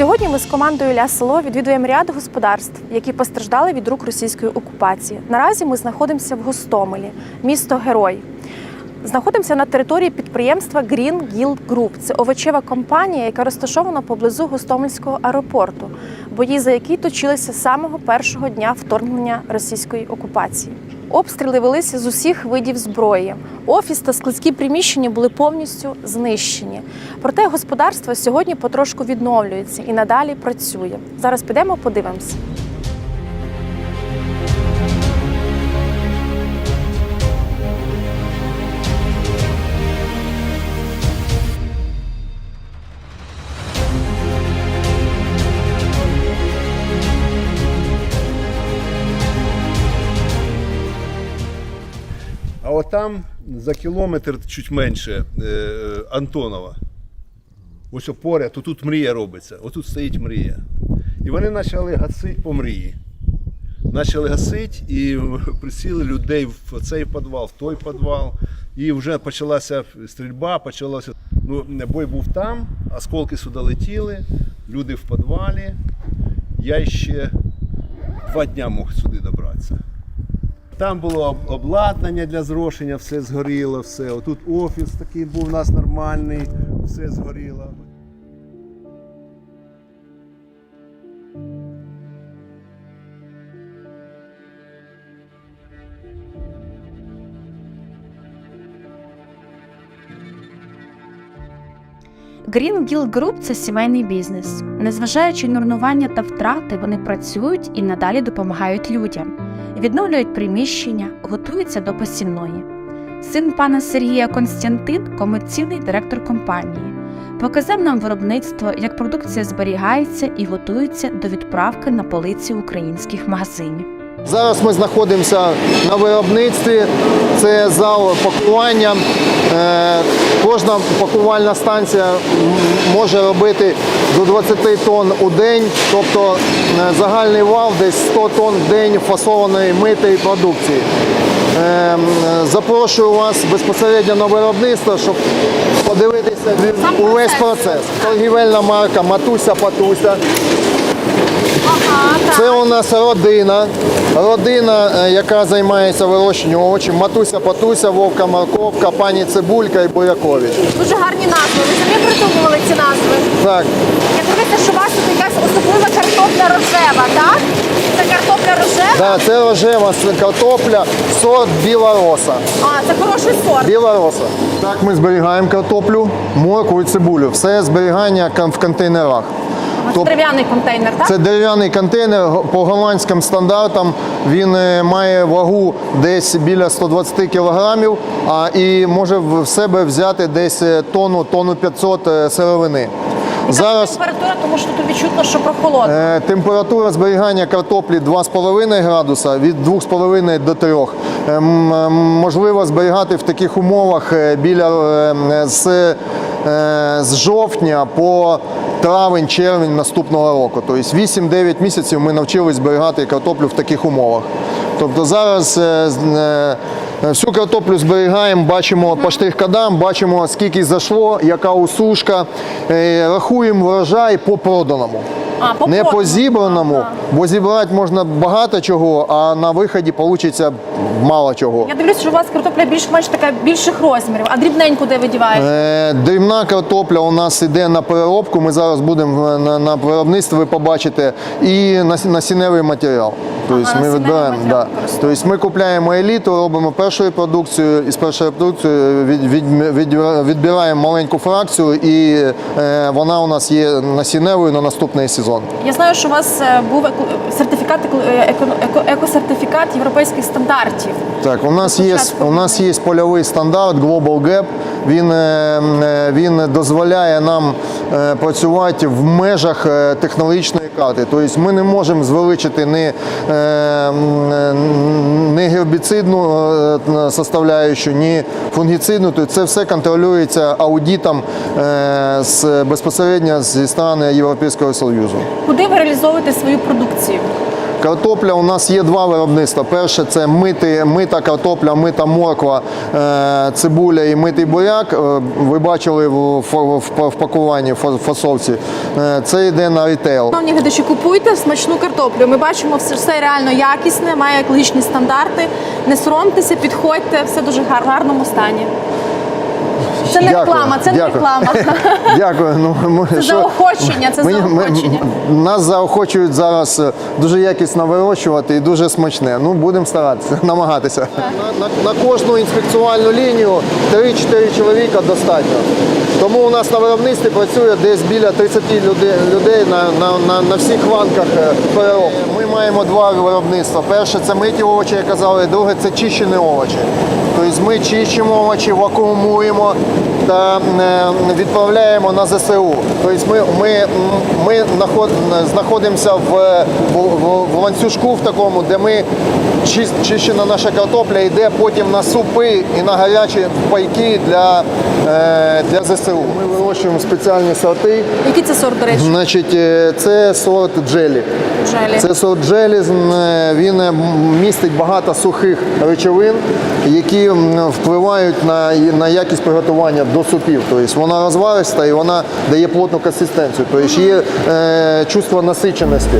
Сьогодні ми з командою Ля Село відвідуємо ряд господарств, які постраждали від рук російської окупації. Наразі ми знаходимося в Гостомелі, місто Герой. Знаходимося на території підприємства Green Guild Group. Це овочева компанія, яка розташована поблизу Гостомельського аеропорту, бої за які точилися самого першого дня вторгнення російської окупації. Обстріли велися з усіх видів зброї. Офіс та складські приміщення були повністю знищені. Проте господарство сьогодні потрошку відновлюється і надалі працює. Зараз підемо подивимося. Там за кілометр чуть менше е, Антонова. Ось поряд, то тут мрія робиться. Отут стоїть мрія. І вони почали гасити по мрії. Почали гасити і присіли людей в цей підвал, в той підвал. І вже почалася стрільба, почалося. Ну, бой був там, осколки сюди летіли, люди в підвалі. Я ще два дня мог сюди добратися. Там було обладнання для зрошення, все згоріло, все. Отут офіс такий був у нас нормальний, все згоріло. Green Guild Group – це сімейний бізнес. Незважаючи на руйнування та втрати, вони працюють і надалі допомагають людям, відновлюють приміщення, готуються до посівної. Син пана Сергія Константин комерційний директор компанії. Показав нам виробництво, як продукція зберігається і готується до відправки на полиці українських магазинів. Зараз ми знаходимося на виробництві. Це зал пакування. Е, Кожна пакувальна станція може робити до 20 тонн у день, тобто е, загальний вал десь 100 тонн в день фасованої митої продукції. Е, Запрошую вас безпосередньо на виробництво, щоб подивитися увесь процес. Торгівельна марка Матуся Патуся. Це у нас родина. Родина, е, яка займається вирощенням овочів. Матуся Патуся, Вовка Морковка, пані Цибулька і Бурякович. Дуже гарні назви. Ви самі придумували ці назви. Так, Я дивлюся, що у вас тут якась особлива картопля рожева, так? Це картопля рожева? да, це рожева картопля, сорт біла роса. А, це хороший сорт. Біла роса. Так ми зберігаємо картоплю, моркву і цибулю. Все зберігання в контейнерах. У вас Тоб- дерев'яний контейнер, так? Це дерев'яний контейнер по голландським стандартам. Він е, має вагу десь біля 120 кілограмів, а і може в себе взяти десь е, тонну, тонну 500 е, сировини. Зараз Температура, тому що тут відчутно, що прохолодно. е, температура зберігання картоплі 2,5 градуса від 2,5 до 3. Е, м, м, Можливо зберігати в таких умовах біля е, з, е, з жовтня по травень, червень наступного року. Тобто 8-9 місяців ми навчились зберігати картоплю в таких умовах. Тобто зараз е, е, всю картоплю зберігаємо, бачимо по штрих-кодам, бачимо скільки зайшло, яка усушка, е, рахуємо врожай по проданому. А, по Не по зібраному, Ага. бо зібрати можна багато чого, а на виході вийде мало чого. Я дивлюся, що у вас картопля більш-менш така більших розмірів, а дрібненьку де ви діваєте? Е, Дрібна картопля у нас йде на переробку. Ми зараз будемо на, на виробництві, ви побачите, і на насінневий матеріал. Тобто ми насінневий відбираємо. Да. Тобто ми купляємо еліту, робимо першою продукцією, і з першої продукції від, від, від, відбираємо маленьку фракцію, і е, вона у нас є насінневою на наступний сезон. Я знаю, що у вас е, був сертифікат е, еко- еко- екосертифікат європейських стандартів. Так, у нас є у нас є польовий стандарт Global Gap. Він, е, він дозволяє нам працювати в межах е, технологічної карти. Тобто ми не можемо звеличити ні, е, м, е, ні гербіцидну е, составляючу, ні фунгіцидну. Тобто це все контролюється аудитом е, з, безпосередньо зі сторони Європейського Союзу. Куди ви реалізовуєте свою продукцію? Картопля у нас є два виробництва. Перше це мити, мита картопля, мита морква, е, цибуля і митий буряк. Е, Ви бачили в, пакуванні в фасовці. Е, Це йде на рітейл. Шановні глядачі, купуйте смачну картоплю. Ми бачимо, все, все реально якісне, має екологічні стандарти. Не соромтеся, підходьте, все дуже в гарному стані. Це не Дякую, реклама, це не реклама. Дякую. Ну, ми, Це заохочення, це заохочення. нас заохочують зараз е, дуже якісно вирощувати і дуже смачне. Ну, будемо старатися, намагатися. На, на, на кожну інспекціональну лінію 3-4 чоловіка достатньо. Тому у нас на виробництві працює десь біля 30 людей, на, на, на, на всіх ланках е, переробки. Ми маємо два виробництва. Перше це миті овочі, як казали, друге це чищені овочі. Тобто ми чищимо овочі, вакуумуємо та е, відправляємо на ЗСУ. Тобто ми, ми, ми наход- знаходимося в, в, в, в ланцюжку в такому, де ми чищена наша картопля йде потім на супи і на гарячі пайки для, е, для ЗСУ. Ми вирощуємо спеціальні сорти. Який це сорт, до речі? Значить, е, це сорт джелі. Желі. Це сорт джелі, він е, містить багато сухих речовин, які впливають на, на якість приготування до супів. Тобто вона розвариста і вона дає плотну консистенцію. Тобто є е, чувство насиченості.